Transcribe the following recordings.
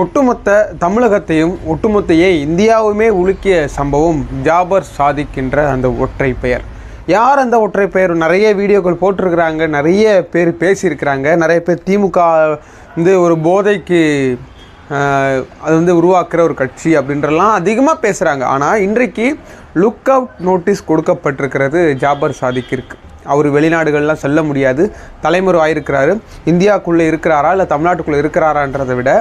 ஒட்டுமொத்த தமிழகத்தையும் ஒட்டுமொத்தையே இந்தியாவுமே உலுக்கிய சம்பவம் ஜாபர் சாதிக்கின்ற அந்த ஒற்றை பெயர். யார் அந்த ஒற்றை பெயர்? நிறைய வீடியோக்கள் போட்டிருக்கிறாங்க நிறைய பேர் பேசியிருக்கிறாங்க. நிறைய பேர் திமுக வந்து ஒரு போதைக்கு அது வந்து உருவாக்குற ஒரு கட்சி அப்படின்றலாம் அதிகமாக பேசுகிறாங்க ஆனால் இன்றைக்கு லுக் அவுட் நோட்டீஸ் கொடுக்கப்பட்டிருக்கிறது ஜாபர் சாதிக்கிற்கு. அவர் வெளிநாடுகள்லாம் செல்ல முடியாது. தலைமுறை ஆயிருக்கிறாரு இந்தியாவுக்குள்ளே இருக்கிறாரா இல்லை தமிழ்நாட்டுக்குள்ளே இருக்கிறாரான்றதை விட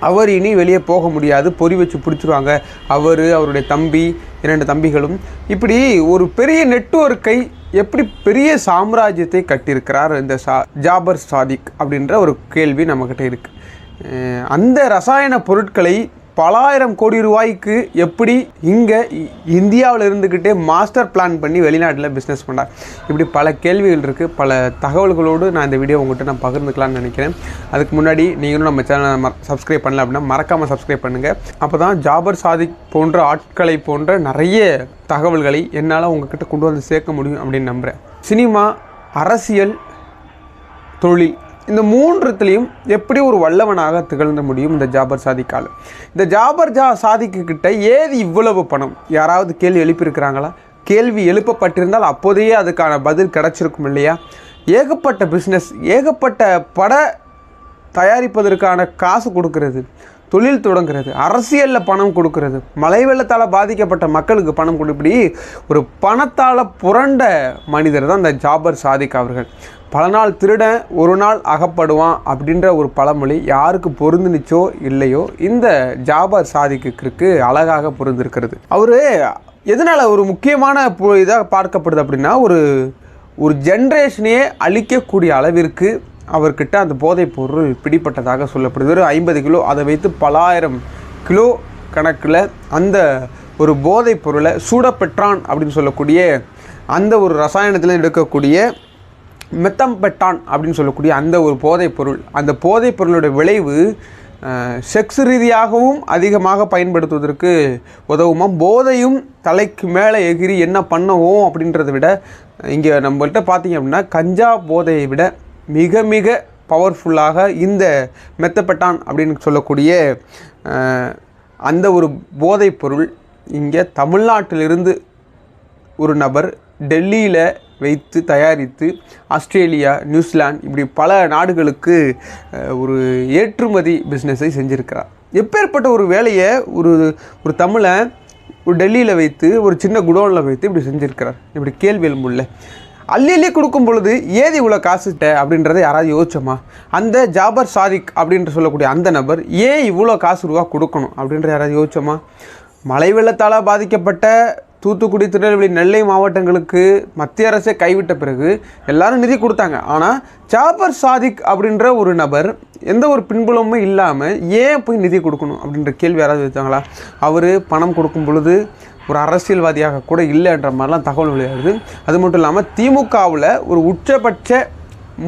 அவர் இனி வெளியே போக முடியாது. பொறி வச்சு பிடிச்சிருவாங்க. அவர் அவருடைய தம்பி இரண்டு தம்பிகளும். இப்படி ஒரு பெரிய நெட்வொர்க்கை எப்படி பெரிய சாம்ராஜ்யத்தை கட்டியிருக்கிறார் இந்த சா ஜாபர் சாதிக் அப்படின்ற ஒரு கேள்வி நம்மக்கிட்ட இருக்குது அந்த ரசாயன பொருட்களை பலாயிரம் கோடி ரூபாய்க்கு எப்படி இங்கே இந்தியாவில் இருந்துக்கிட்டே மாஸ்டர் பிளான் பண்ணி வெளிநாட்டில் பிஸ்னஸ் பண்ணார் இப்படி பல கேள்விகள் இருக்குது பல தகவல்களோடு நான் இந்த வீடியோ உங்கள்கிட்ட நான் பகிர்ந்துக்கலாம்னு நினைக்கிறேன். அதுக்கு முன்னாடி நீங்களும் நம்ம சேனலை சப்ஸ்கிரைப் பண்ணல அப்படின்னா மறக்காமல் சப்ஸ்கிரைப் பண்ணுங்கள் அப்போ தான் ஜாபர் சாதிக் போன்ற ஆட்களை போன்ற நிறைய தகவல்களை என்னால் உங்ககிட்ட கொண்டு வந்து சேர்க்க முடியும் அப்படின்னு நம்புகிறேன் சினிமா அரசியல் தொழில் இந்த மூன்றுத்துலேயும் எப்படி ஒரு வல்லவனாக திகழ்ந்த முடியும் இந்த ஜாபர் சாதிக்கால்? இந்த ஜாபர் ஜா சாதிக்கு கிட்ட ஏது இவ்வளவு பணம்? யாராவது கேள்வி எழுப்பியிருக்கிறாங்களா? கேள்வி எழுப்பப்பட்டிருந்தால் அப்போதையே அதுக்கான பதில் கிடச்சிருக்கும் இல்லையா? ஏகப்பட்ட பிஸ்னஸ் ஏகப்பட்ட பட தயாரிப்பதற்கான காசு கொடுக்கறது. தொழில் தொடங்குறது அரசியலில் பணம் கொடுக்கறது மழை வெள்ளத்தால் பாதிக்கப்பட்ட மக்களுக்கு பணம் கொடுப்படி ஒரு பணத்தால் புரண்ட மனிதர் தான் இந்த ஜாபர் சாதிக் அவர்கள். பல நாள் திருடன் ஒரு நாள் அகப்படுவான் அப்படின்ற ஒரு பழமொழி யாருக்கு பொருந்துனுச்சோ இல்லையோ இந்த ஜாபர் சாதிக்கு அழகாக பொருந்திருக்கிறது. அவர் எதனால் ஒரு முக்கியமான இதாக பார்க்கப்படுது அப்படின்னா ஒரு ஒரு ஜென்ரேஷனையே அழிக்கக்கூடிய அளவிற்கு அவர்கிட்ட அந்த போதைப் பொருள் பிடிப்பட்டதாக சொல்லப்படுது. ஒரு ஐம்பது கிலோ அதை வைத்து பலாயிரம் கிலோ கணக்கில் அந்த ஒரு போதைப் பொருளை சூடப்பெட்ரான் அப்படின்னு சொல்லக்கூடிய அந்த ஒரு ரசாயனத்தில் எடுக்கக்கூடிய மெத்தம்பெட்டான் அப்படின்னு சொல்லக்கூடிய அந்த ஒரு போதைப் பொருள். அந்த போதைப் பொருளோட விளைவு செக்ஸ் ரீதியாகவும் அதிகமாக பயன்படுத்துவதற்கு உதவுமா போதையும் தலைக்கு மேலே எகிரி என்ன பண்ணுவோம் அப்படின்றத விட இங்கே நம்மள்கிட்ட பார்த்தீங்க அப்படின்னா கஞ்சா போதையை விட மிக மிக பவர்ஃபுல்லாக இந்த மெத்தப்பட்டான் அப்படின்னு சொல்லக்கூடிய அந்த ஒரு போதைப் பொருள் இங்கே தமிழ்நாட்டிலிருந்து ஒரு நபர் டெல்லியில் வைத்து தயாரித்து ஆஸ்திரேலியா நியூசிலாந்து இப்படி பல நாடுகளுக்கு ஒரு ஏற்றுமதி பிஸ்னஸை செஞ்சுருக்கிறார். எப்பேற்பட்ட ஒரு வேலையை ஒரு ஒரு தமிழை ஒரு டெல்லியில் வைத்து ஒரு சின்ன குடோனில் வைத்து இப்படி செஞ்சுருக்கிறார். இப்படி கேள்வி எழும்புள்ள அள்ளி அள்ளி கொடுக்கும் பொழுது ஏது இவ்வளோ காசுட்ட அப்படின்றத யாராவது யோசிச்சோமா? அந்த ஜாபர் சாதிக் அப்படின்ற சொல்லக்கூடிய அந்த நபர் ஏன் இவ்வளோ காசு ரூபா கொடுக்கணும் அப்படின்ற யாராவது யோசிச்சோமா? மழை வெள்ளத்தால் பாதிக்கப்பட்ட தூத்துக்குடி திருநெல்வேலி நெல்லை மாவட்டங்களுக்கு மத்திய அரசே கைவிட்ட பிறகு எல்லாரும் நிதி கொடுத்தாங்க. ஆனால் ஜாபர் சாதிக் அப்படின்ற ஒரு நபர் எந்த ஒரு பின்புலமும் இல்லாமல் ஏன் போய் நிதி கொடுக்கணும் அப்படின்ற கேள்வி யாராவது வச்சாங்களா அவர் பணம் கொடுக்கும் பொழுது ஒரு அரசியல்வாதியாக கூட இல்லைன்ற மாதிரிலாம் தகவல் வெளியாகுது. அது மட்டும் இல்லாமல் திமுகவில் ஒரு உச்சபட்ச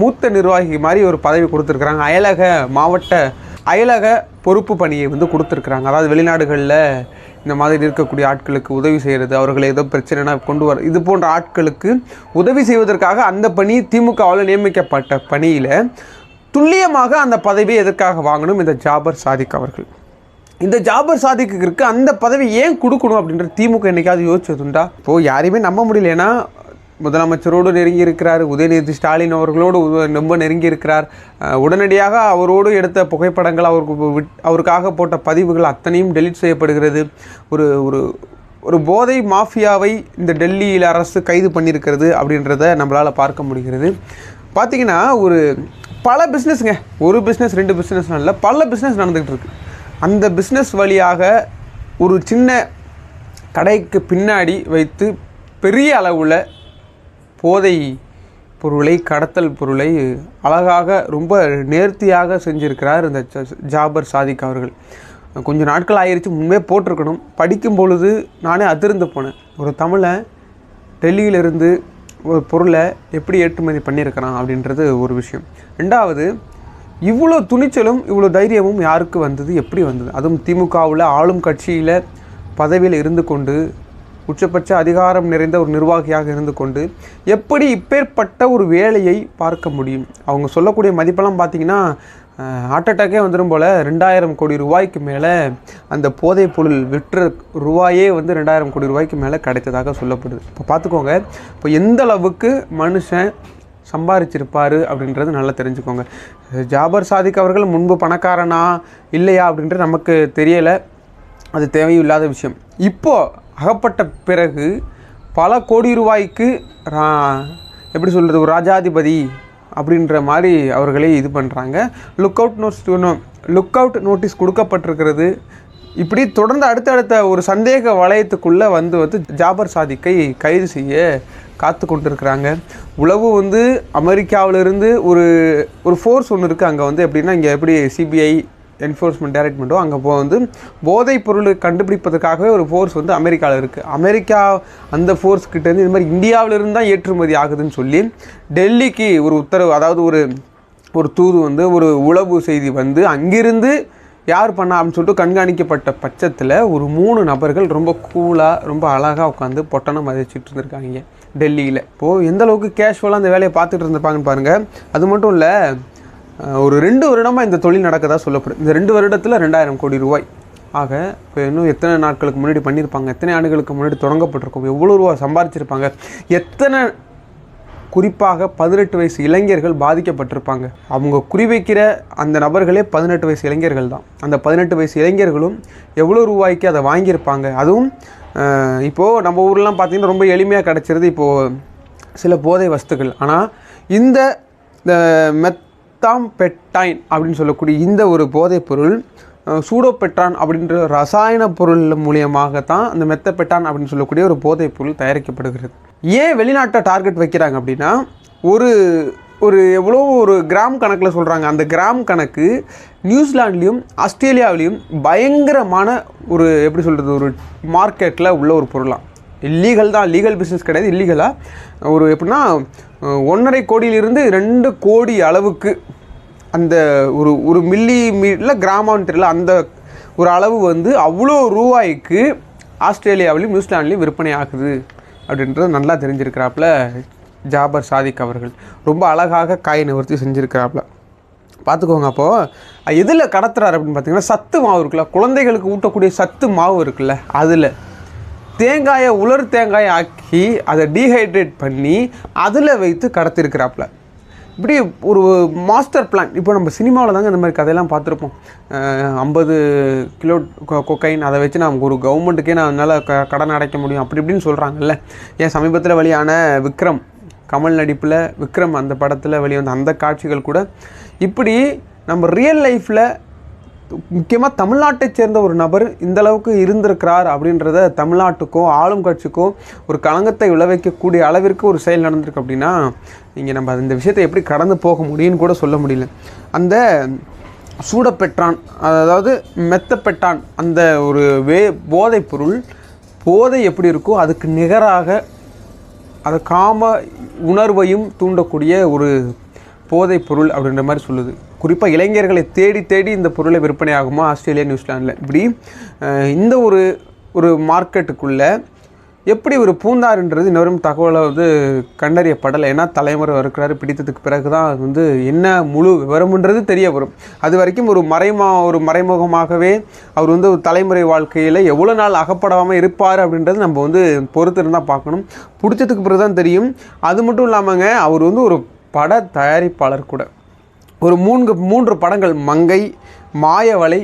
மூத்த நிர்வாகி மாதிரி ஒரு பதவி கொடுத்துருக்குறாங்க. அயலக மாவட்ட அயலக பொறுப்பு பணியை வந்து கொடுத்துருக்குறாங்க. அதாவது வெளிநாடுகளில் இந்த மாதிரி இருக்கக்கூடிய ஆட்களுக்கு உதவி செய்கிறது அவர்களை ஏதோ பிரச்சனைனா கொண்டு வர இது போன்ற ஆட்களுக்கு உதவி செய்வதற்காக அந்த பணி திமுகவால் நியமிக்கப்பட்ட பணியில் துல்லியமாக அந்த பதவியை எதற்காக வாங்கணும்? இந்த ஜாபர் சாதிக் அவர்கள். இந்த ஜாபர் சாதிக்கு அந்த பதவி ஏன் கொடுக்கணும் அப்படின்ற திமுக என்னைக்காவது யோசிச்சதுண்டா? இப்போது யாரையுமே நம்ப முடியல ஏன்னா முதலமைச்சரோடு நெருங்கி இருக்கிறார் உதயநிதி ஸ்டாலின் அவர்களோடு ரொம்ப நெருங்கி இருக்கிறார். உடனடியாக அவரோடு எடுத்த புகைப்படங்கள் அவருக்கு அவருக்காக போட்ட பதிவுகள் அத்தனையும் டெலீட் செய்யப்படுகிறது. ஒரு ஒரு ஒரு போதை மாஃபியாவை இந்த டெல்லியில் அரசு கைது பண்ணியிருக்கிறது அப்படின்றத நம்மளால் பார்க்க முடிகிறது. பார்த்தீங்கன்னா ஒரு பல பிஸ்னஸ்ங்க ஒரு பிஸ்னஸ் ரெண்டு பிஸ்னஸ் இல்லை பல பிஸ்னஸ் நடந்துகிட்டு இருக்குது அந்த பிஸ்னஸ் வழியாக ஒரு சின்ன கடைக்கு பின்னாடி வைத்து பெரிய அளவில் போதை பொருளை கடத்தல் பொருளை அழகாக ரொம்ப நேர்த்தியாக செஞ்சுருக்கிறார் இந்த ஜாபர் சாதிக் அவர்கள். கொஞ்சம் நாட்கள் ஆயிடுச்சு முன்பே போட்டிருக்கணும். படிக்கும் பொழுது நானே அதிர்ந்து போனேன். ஒரு தமிழை டெல்லியிலிருந்து ஒரு பொருளை எப்படி ஏற்றுமதி பண்ணியிருக்கிறான் அப்படின்றது ஒரு விஷயம். ரெண்டாவது இவ்வளோ துணிச்சலும் இவ்வளோ தைரியமும் யாருக்கு வந்தது? எப்படி வந்தது? அதுவும் திமுகவில் ஆளும் கட்சியில் பதவியில் இருந்து கொண்டு உச்சபட்ச அதிகாரம் நிறைந்த ஒரு நிர்வாகியாக இருந்து கொண்டு எப்படி இப்பேற்பட்ட ஒரு வேலையை பார்க்க முடியும்? அவங்க சொல்லக்கூடிய மதிப்பெல்லாம் பார்த்தீங்கன்னா ஹார்ட் அட்டாக்கே வந்துடும் போல் ரெண்டாயிரம் கோடி ரூபாய்க்கு மேலே அந்த போதைப் பொருள் விற்ற ரூபாயே வந்து ரெண்டாயிரம் கோடி ரூபாய்க்கு மேலே கிடைத்ததாக சொல்லப்படுது. இப்போ பார்த்துக்கோங்க இப்போ எந்த அளவுக்கு மனுஷன் சம்பாதிச்சிருப்பார் அப்படின்றது நல்லா தெரிஞ்சுக்கோங்க. ஜாபர் சாதிக் அவர்கள் முன்பு பணக்காரனா இல்லையா அப்படின்றது நமக்கு தெரியலை. அது தேவையில்லாத விஷயம். இப்போது அகப்பட்ட பிறகு பல கோடி ரூபாய்க்கு ரா- எப்படி சொல்கிறது ஒரு ராஜாதிபதி அப்படின்ற மாதிரி அவர்களே இது பண்ணுறாங்க look out notes look out notice கொடுக்கப்பட்டிருக்கிறது. இப்படி தொடர்ந்து அடுத்தடுத்த ஒரு சந்தேக வளையத்துக்குள்ளே வந்து வந்து ஜாபர் சாதிக்கை கைது செய்ய காத்து கொண்டிருக்கிறாங்க உளவு வந்து அமெரிக்காவிலிருந்து ஒரு ஒரு ஃபோர்ஸ் ஒன்று இருக்குது அங்கே வந்து எப்படின்னா இங்கே எப்படி சிபிஐ என்ஃபோர்ஸ்மெண்ட் டைரக்ட்மெண்ட்டோ அங்கே போ வந்து போதைப் பொருள் கண்டுபிடிப்பதற்காகவே ஒரு ஃபோர்ஸ் வந்து அமெரிக்காவில் இருக்குது அமெரிக்கா அந்த ஃபோர்ஸ் கிட்டேருந்து இது மாதிரி இந்தியாவிலிருந்து தான் ஏற்றுமதி ஆகுதுன்னு சொல்லி டெல்லிக்கு ஒரு உத்தரவு அதாவது ஒரு ஒரு தூது வந்து ஒரு உளவு செய்தி வந்து அங்கிருந்து யார் பண்ணா அப்படின்னு சொல்லிட்டு கண்காணிக்கப்பட்ட பட்சத்தில் ஒரு மூணு நபர்கள் ரொம்ப கூலாக ரொம்ப அழகாக உட்காந்து பொட்டணம் மதிச்சிட்டு இருந்திருக்காங்க. டெல்லியில். இப்போது எந்த அளவுக்கு கேஷுவலாக அந்த வேலையை பார்த்துட்டு இருந்திருப்பாங்கன்னு பாருங்கள் அது மட்டும் இல்லை ஒரு ரெண்டு வருடமாக இந்த தொழில் நடக்கதா சொல்லப்படுது இந்த ரெண்டு வருடத்தில் ரெண்டாயிரம் கோடி ரூபாய். ஆக இப்போ இன்னும் எத்தனை நாட்களுக்கு முன்னாடி பண்ணியிருப்பாங்க? எத்தனை ஆண்டுகளுக்கு முன்னாடி தொடங்கப்பட்டிருக்கும்? எவ்வளோ ரூபா சம்பாரிச்சிருப்பாங்க? எத்தனை குறிப்பாக பதினெட்டு வயசு இளைஞர்கள் பாதிக்கப்பட்டிருப்பாங்க? அவங்க குறிவைக்கிற அந்த நபர்களே பதினெட்டு வயசு இளைஞர்கள் தான். அந்த பதினெட்டு வயசு இளைஞர்களும் எவ்வளோ ரூபாய்க்கு அதை வாங்கியிருப்பாங்க? அதுவும் இப்போது நம்ம ஊர்லாம் பார்த்திங்கன்னா ரொம்ப எளிமையாக கிடச்சிருது இப்போது சில போதை வஸ்துக்கள். ஆனால் இந்த மெத்தாம் பெட்டைன் அப்படின்னு சொல்லக்கூடிய இந்த ஒரு போதைப் பொருள் அஹ், சூடோபெட்ரான் அப்படின்ற ரசாயன பொருள் மூலியமாக தான் அந்த மெத்தபெட்டான் அப்படின்னு சொல்லக்கூடிய ஒரு போதைப் பொருள் தயாரிக்கப்படுகிறது. ஏன் வெளிநாட்டை டார்கெட் வைக்கிறாங்க அப்படின்னா ஒரு ஒரு எவ்வளோ ஒரு கிராம் கணக்கில் சொல்கிறாங்க? அந்த கிராம் கணக்கு நியூசிலாண்ட்லேயும் ஆஸ்திரேலியாவிலையும் பயங்கரமான ஒரு எப்படி சொல்கிறது ஒரு மார்க்கெட்டில் உள்ள ஒரு பொருளாம். இல்லீகல் தான் லீகல் பிஸ்னஸ் கிடையாது இல்லீகலாக ஒரு எப்படின்னா ஒன்றரை கோடியிலிருந்து ரெண்டு கோடி அளவுக்கு அந்த ஒரு ஒரு மில்லி மீட்டில் கிராமம்னு தெரியல அந்த ஒரு அளவு வந்து அவ்வளோ ரூபாய்க்கு ஆஸ்திரேலியாவிலையும் நியூசிலாண்ட்லேயும் விற்பனை ஆகுது. அப்படின்றது நல்லா தெரிஞ்சிருக்கிறாப்புல. ஜாபர் சாதிக் அவர்கள் ரொம்ப அழகாக காய் நிவர்த்தி செஞ்சுருக்கிறாப்புல பார்த்துக்கோங்க அப்போது எதில் கடத்துறாரு அப்படின்னு பார்த்தீங்கன்னா சத்து மாவு இருக்குல்ல குழந்தைகளுக்கு ஊட்டக்கூடிய சத்து மாவு இருக்குல்ல அதில். தேங்காயை உலர் தேங்காயை ஆக்கி அதை டீஹைட்ரேட் பண்ணி அதில் வைத்து கடத்திருக்கிறாப்புல இப்படி ஒரு மாஸ்டர் பிளான் இப்போ நம்ம சினிமாவில் தாங்க இந்த மாதிரி கதையெல்லாம் பார்த்துருப்போம். ஐம்பது கிலோ கொக்கைன் அதை வச்சு நான் ஒரு கவர்மெண்ட்டுக்கே நான் என்னால் க கடன் அடைக்க முடியும் அப்படி இப்படின்னு சொல்கிறாங்கல்ல ஏன் சமீபத்தில் வழியான விக்ரம் கமல் நடிப்பில் விக்ரம் அந்த படத்தில் வெளிவந்த அந்த காட்சிகள் கூட இப்படி நம்ம ரியல் லைஃப்பில் முக்கியமாக தமிழ்நாட்டை சேர்ந்த ஒரு நபர் இந்த அளவுக்கு இருந்திருக்கிறார் அப்படின்றத தமிழ்நாட்டுக்கோ ஆளும் கட்சிக்கோ ஒரு களங்கத்தை விளைவிக்கக்கூடிய அளவிற்கு ஒரு செயல் நடந்திருக்கு அப்படின்னா நீங்கள் நம்ம இந்த விஷயத்தை எப்படி கடந்து போக முடியும்னு கூட சொல்ல முடியல. அந்த சூடப்பெற்றான் அதாவது மெத்தப்பெட்டான் அந்த ஒரு வே போதைப் பொருள் போதை எப்படி இருக்கோ அதுக்கு நிகராக அது காம உணர்வையும் தூண்டக்கூடிய ஒரு போதைப் பொருள் அப்படின்ற மாதிரி சொல்லுது. குறிப்பாக இளைஞர்களை தேடி தேடி இந்த பொருளை விற்பனை ஆகுமா ஆஸ்திரேலியா நியூசிலாண்டில் இப்படி இந்த ஒரு ஒரு மார்க்கெட்டுக்குள்ளே எப்படி ஒரு பூந்தாருன்றது இன்னொரு தகவலை வந்து கண்டறியப்படலை. ஏன்னா தலைமுறை இருக்கிறாரு பிடித்ததுக்கு பிறகு தான் அது வந்து என்ன முழு விவரம்ன்றது தெரிய வரும். அது வரைக்கும் ஒரு மறைமா ஒரு மறைமுகமாகவே அவர் வந்து ஒரு தலைமுறை வாழ்க்கையில் எவ்வளோ நாள் அகப்படாமல் இருப்பார் அப்படின்றது நம்ம வந்து பொறுத்து இருந்தால் பார்க்கணும். பிடிச்சதுக்கு பிறகு தான் தெரியும். அது மட்டும் இல்லாமங்க அவர் வந்து ஒரு பட தயாரிப்பாளர் கூட. ஒரு மூன்று மூன்று படங்கள். மங்கை மாயவலை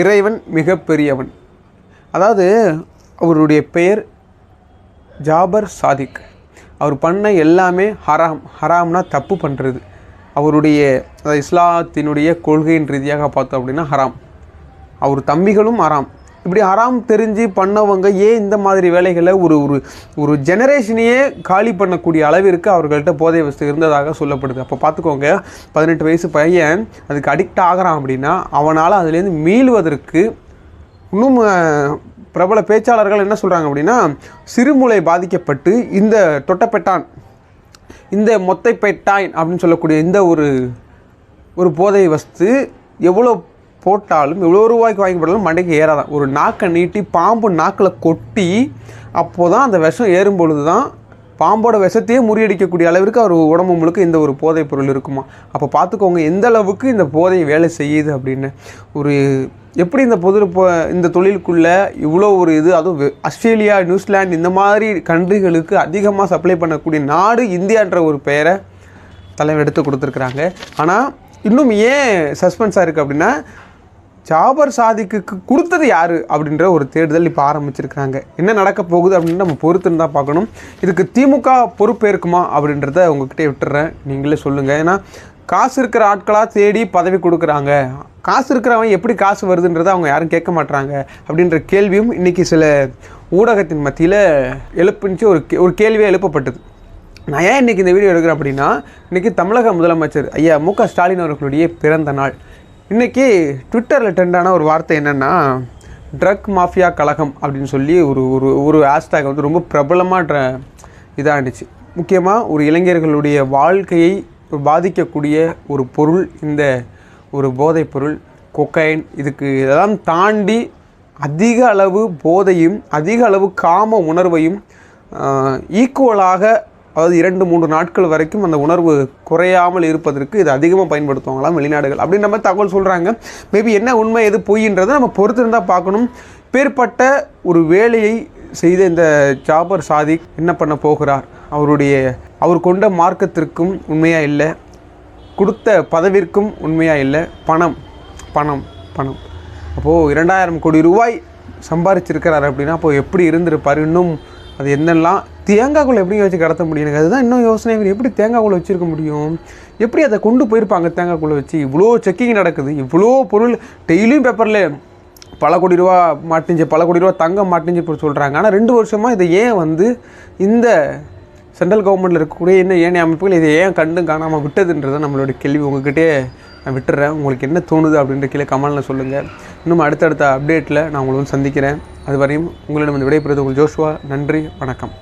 இறைவன் மிகப்பெரியவன். அதாவது அவருடைய பெயர் ஜாபர் சாதிக். அவர் பண்ண எல்லாமே ஹராம் ஹராம்னா தப்பு பண்ணுறது அவருடைய அதாவது இஸ்லாத்தினுடைய கொள்கையின் ரீதியாக பார்த்தோம் அப்படின்னா ஹராம். அவர் தம்பிகளும் ஹராம். இப்படி ஹராம் தெரிஞ்சு பண்ணவங்க ஏன் இந்த மாதிரி வேலைகளை ஒரு ஒரு ஒரு ஜெனரேஷனையே காலி பண்ணக்கூடிய அளவிற்கு அவர்கள்ட்ட போதை வசதி இருந்ததாக சொல்லப்படுது. அப்போ பார்த்துக்கோங்க பதினெட்டு வயசு பையன் அதுக்கு அடிக்ட் ஆகிறான் அப்படின்னா அவனால் அதுலேருந்து மீளுவதற்கு இன்னும் பிரபல பேச்சாளர்கள் என்ன சொல்கிறாங்க அப்படின்னா சிறுமூளை பாதிக்கப்பட்டு இந்த தொட்டப்பெட்டான் இந்த மொத்தைப்பெட்டாயின் அப்படின்னு சொல்லக்கூடிய இந்த ஒரு ஒரு போதை வஸ்து எவ்வளோ போட்டாலும் எவ்வளோ ரூபாய்க்கு வாங்கி போட்டாலும் மண்டைக்கு ஏறாதான். ஒரு நாக்கை நீட்டி பாம்பு நாக்கில் கொட்டி அப்போது தான் அந்த விஷம் ஏறும் பொழுது தான் பாம்போட விஷத்தையே முறியடிக்கக்கூடிய அளவிற்கு அவர் உடம்பு முழுக்க இந்த ஒரு போதைப் பொருள் இருக்குமா? அப்போ பார்த்துக்கோங்க எந்த அளவுக்கு இந்த போதை வேலை செய்யுது அப்படின்னு. ஒரு எப்படி இந்த பொது இந்த தொழிலுக்குள்ளே இவ்வளோ ஒரு இது அதுவும் ஆஸ்திரேலியா நியூசிலாந்து இந்த மாதிரி கண்ட்ரிகளுக்கு அதிகமாக சப்ளை பண்ணக்கூடிய நாடு இந்தியான்ற ஒரு பெயரை தலைவர் எடுத்து கொடுத்துருக்குறாங்க. ஆனால் இன்னும் ஏன் சஸ்பென்ஸாக இருக்குது அப்படின்னா ஜாபர் சாதிக்கு கொடுத்தது யார் அப்படின்ற ஒரு தேடுதல் இப்போ ஆரம்பிச்சிருக்கிறாங்க. என்ன நடக்க போகுது அப்படின்னு நம்ம பொறுத்துன்னு தான் பார்க்கணும். இதுக்கு திமுக பொறுப்பேற்குமா அப்படின்றத உங்ககிட்ட விட்டுறேன். நீங்களே சொல்லுங்கள் ஏன்னா காசு இருக்கிற ஆட்களாக தேடி பதவி கொடுக்குறாங்க. காசு இருக்கிறவன் எப்படி காசு வருதுன்றதை அவங்க யாரும் கேட்க மாட்டுறாங்க அப்படின்ற கேள்வியும் இன்றைக்கி சில ஊடகத்தின் மத்தியில் எழுப்பிச்சு ஒரு கே- ஒரு கேள்வியாக எழுப்பப்பட்டது. நான் ஏன் இன்றைக்கி இந்த வீடியோ எடுக்கிறேன் அப்படின்னா இன்றைக்கி தமிழக முதலமைச்சர் ஐயா மு க ஸ்டாலின் அவர்களுடைய பிறந்த நாள். இன்றைக்கி ட்விட்டரில் ட்ரெண்டான ஒரு வார்த்தை என்னென்னா ட்ரக் மாஃபியா கழகம் அப்படின்னு சொல்லி ஒரு ஒரு ஒரு ஹேஷ்டேக் வந்து ரொம்ப பிரபலமாக ட்ர இதாகிடுச்சு முக்கியமாக ஒரு இளைஞர்களுடைய வாழ்க்கையை பாதிக்கக்கூடிய ஒரு பொருள் இந்த ஒரு போதைப் பொருள் கொக்கைன் இதுக்கு இதெல்லாம் தாண்டி அதிக அளவு போதையும் அதிக அளவு காம உணர்வையும் ஈக்குவலாக அதாவது இரண்டு மூன்று நாட்கள் வரைக்கும் அந்த உணர்வு குறையாமல் இருப்பதற்கு இது அதிகமாக பயன்படுத்துவாங்களாம் வெளிநாடுகள். அப்படின்ற மாதிரி தகவல் சொல்கிறாங்க மேபி என்ன உண்மை எது பொய்ன்றதை நம்ம பொறுத்திருந்தால் பார்க்கணும். பேர்பட்ட ஒரு வேலையை செய்த இந்த ஜாபர் சாதிக் என்ன பண்ண போகிறார்? அவருடைய அவர் கொண்ட மார்க்கத்திற்கும் உண்மையாக இல்லை. கொடுத்த பதவிற்கும் உண்மையாக இல்லை. பணம் பணம் பணம். அப்போது இரண்டாயிரம் கோடி ரூபாய் சம்பாரிச்சிருக்கிறார் அப்படின்னா அப்போது எப்படி இருந்திருப்பார்? இன்னும் அது என்னெல்லாம் தேங்காய்க்குள்ள எப்படி வச்சு கடத்த முடியும்? எனக்கு அதுதான் இன்னும் யோசனை. இவர் எப்படி தேங்காய்க்குள்ள வச்சுருக்க முடியும்? எப்படி அதை கொண்டு போயிருப்பாங்க தேங்காய்க்குள்ள வச்சு? இவ்வளோ செக்கிங் நடக்குது. இவ்வளோ பொருள் டெய்லியும் பேப்பரில் பல கோடி ரூபா மாட்டிஞ்சு பல கோடி ரூபா தங்கம் மாட்டிஞ்சு இப்போ சொல்கிறாங்க ஆனால் ரெண்டு வருஷமாக இதை ஏன் வந்து இந்த சென்ட்ரல் கவர்மெண்ட்டில் இருக்கக்கூடிய என்ன ஏனைய அமைப்புகள் இதை ஏன் கண்டு காணாமல் விட்டதுன்றதை நம்மளோட கேள்வி உங்ககிட்டே நான் விட்டுறேன். உங்களுக்கு என்ன தோணுது அப்படின்ற கீழே கமலில் சொல்லுங்கள் இன்னும் அடுத்தடுத்த அப்டேட்டில் நான் உங்களை வந்து சந்திக்கிறேன். அது வரையும் உங்களிடம் வந்து விடைபெறுவது உங்கள் ஜோஷுவா. நன்றி வணக்கம்.